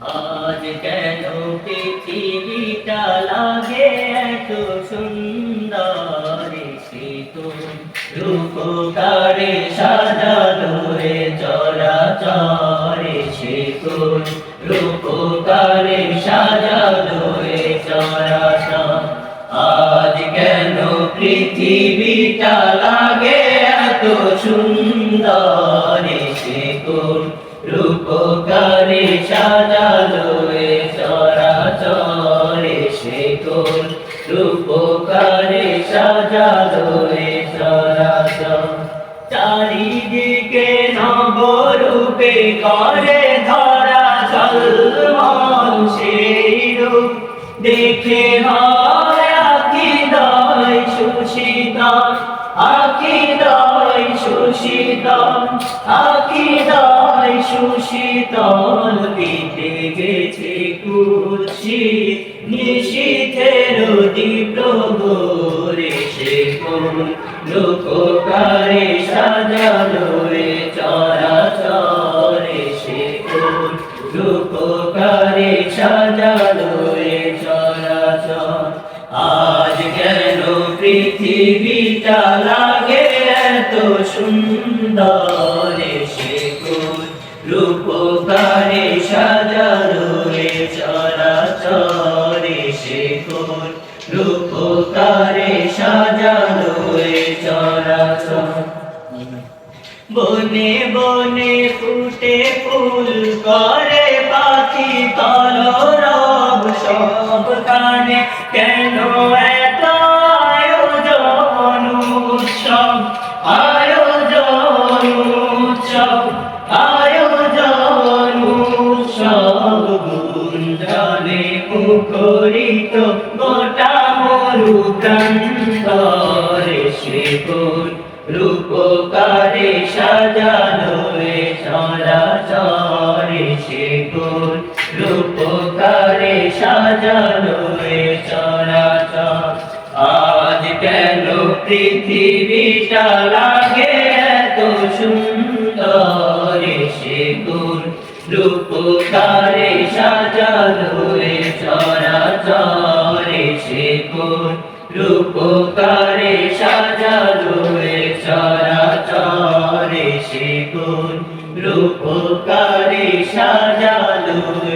আজ কেন পৃথিবীটা লাগে এত সুন্দর সে কোন রূপকারে সাজালো রে সে কোন রূপকারে সাজালো রে চরাচর। আজ কেন পৃথিবীটা লাগে এত সুন্দর সে কোন রূপকারে সাজালো চরাচরে সে কোন রূপকারে সাজালো চরাচর চারিদিকে নবরূপে করে ধরা চলমান রূপ। দেখে হয় আকিদায় সুশীতল আকিদায় সুশীতল আকিদায় সুশীতল দিতে গেছে কুশি নিশীথের তীব্র গোরে সে কোন লোককারে সাজালো রে, চরাচরে সে কোন লোককারে সাজালো রে, চরাচর। আজ কেন পৃথিবীটা লাগে এত সুন্দর সে রূপকারে সাজালো রে চরাচরে সে রূপকারে সাজালো রে চরাচর। বনে বনে ফুটে ফুল করে পাখি গুঞ্জনে মুখরিত গোটা মরু প্রান্তরে সে কোন রূপকারে সাজানো এ চরাচরে সে কোন রূপকারে সাজানো এ চরাচর। আজ কেন পৃথিবীটা লাগে এত সুন্দর সে তোর রূপকারে সাজানো রে চরাচরে সে তোর রূপকারে সাজানো রে চরাচরে সে তোর রূপকারে সাজানো রে